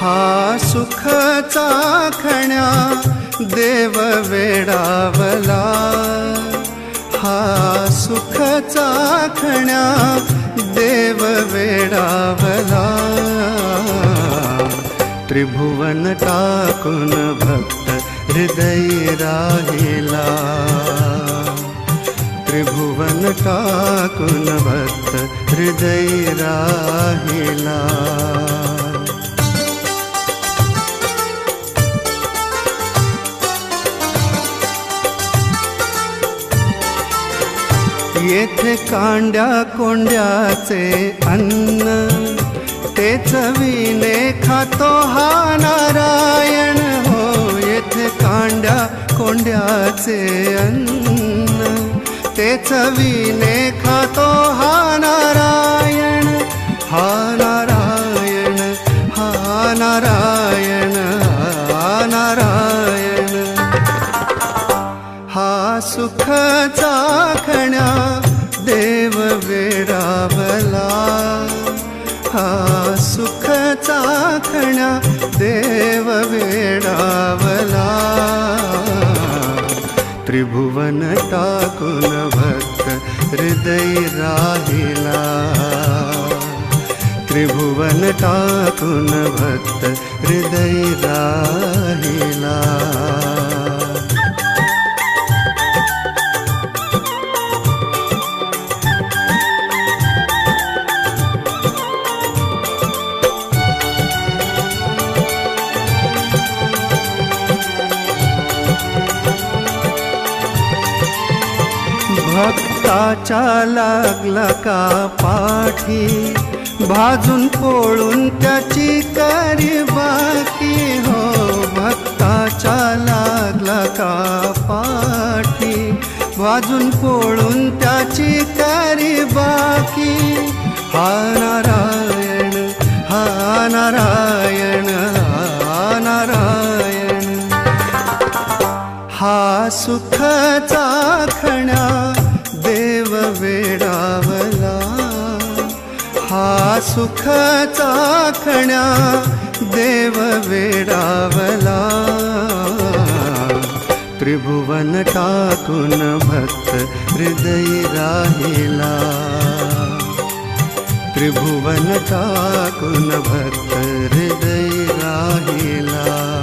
हा सुख चाखण्या देव वेडावला. हा सुख चाखण्या देव वेडावला. त्रिभुवन टाकून भक्त हृदय राहिला. त्रिभुवन टाकून भक्त हृदय राहिला. येथे कांड्या कोंड्याचे अन्न ते चवीने खातो हा नारायण. हो येथे कांड्या कोंड्याचे अन्न ते चवीने खातो हा नारायण. हा नारायण हा नारायण हा नारायण. हा सुखचा वेडावला हा सुख चाखण्या देव वेडावला. त्रिभुवन टाकून भक्त हृदय राहिला. त्रिभुवन टाकून भक्त हृदय राहिला. भक्ताच्या लागला का पाठी? भाजून पोळून त्याची करी बाकी हो. भक्ताच्या लागला का पाठी? भाजून पोळून त्याची करी बाकी. हा नारायण हा नारायण हा नारायण. हा सुखाचा खणा देव वेडावला। हा सुख चाखण्या देव वेडावला। त्रिभुवन टाकून भक्त हृदय राहिला। त्रिभुवन टाकून भक्त हृदय राहिला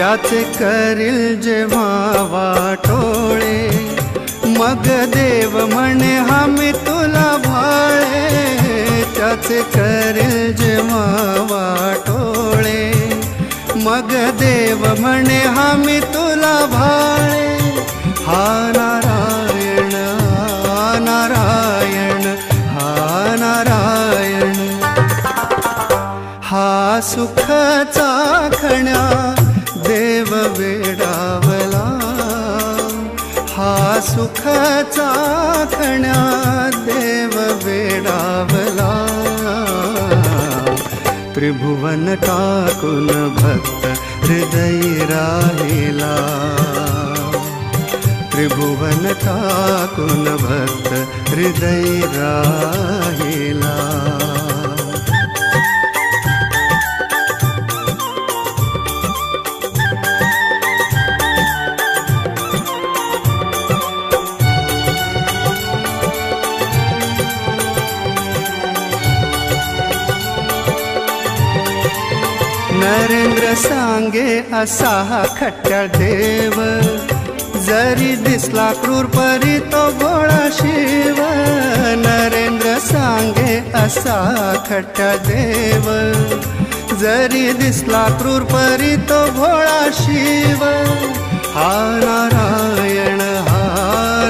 त्याचे करील जेव्हा वाटोळे मग देव म्हणे हमी तुला भाळे. त्याचे करील जेव्हा वाटोळे मग देव म्हणे हमी तुला भाळे. हा नारायण हा नारायण हा नारायण. हा सुखचा खण्या देव वेडावला. हा सुख खण्या देव वेडावला. त्रिभुवन टाकून भक्त हृदय राहिला. त्रिभुवन टाकून भक्त हृदय राहिला. नरेंद्र सांगे असा हा खट्ट्या देव. जरी दिसला क्रूर परी तो भोळा शिव. नरेंद्र सांगे असा खट्ट्या देव. जरी दिसला क्रूर परी तो भोळा शिव. हा नारायण हा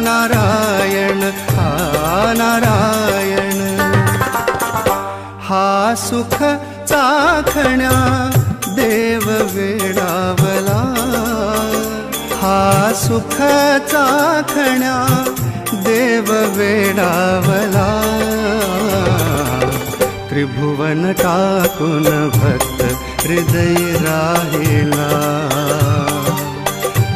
नारायण हा नारायण. हा सुख चाखण्या सुख चाखण्या देव वेडावला. त्रिभुवन टाकून भक्त हृदय राहिला.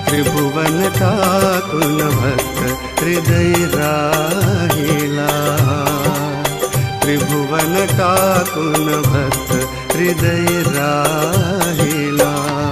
त्रिभुवन टाकून भक्त हृदय राहिला. त्रिभुवन टाकून भक्त हृदय राहिला.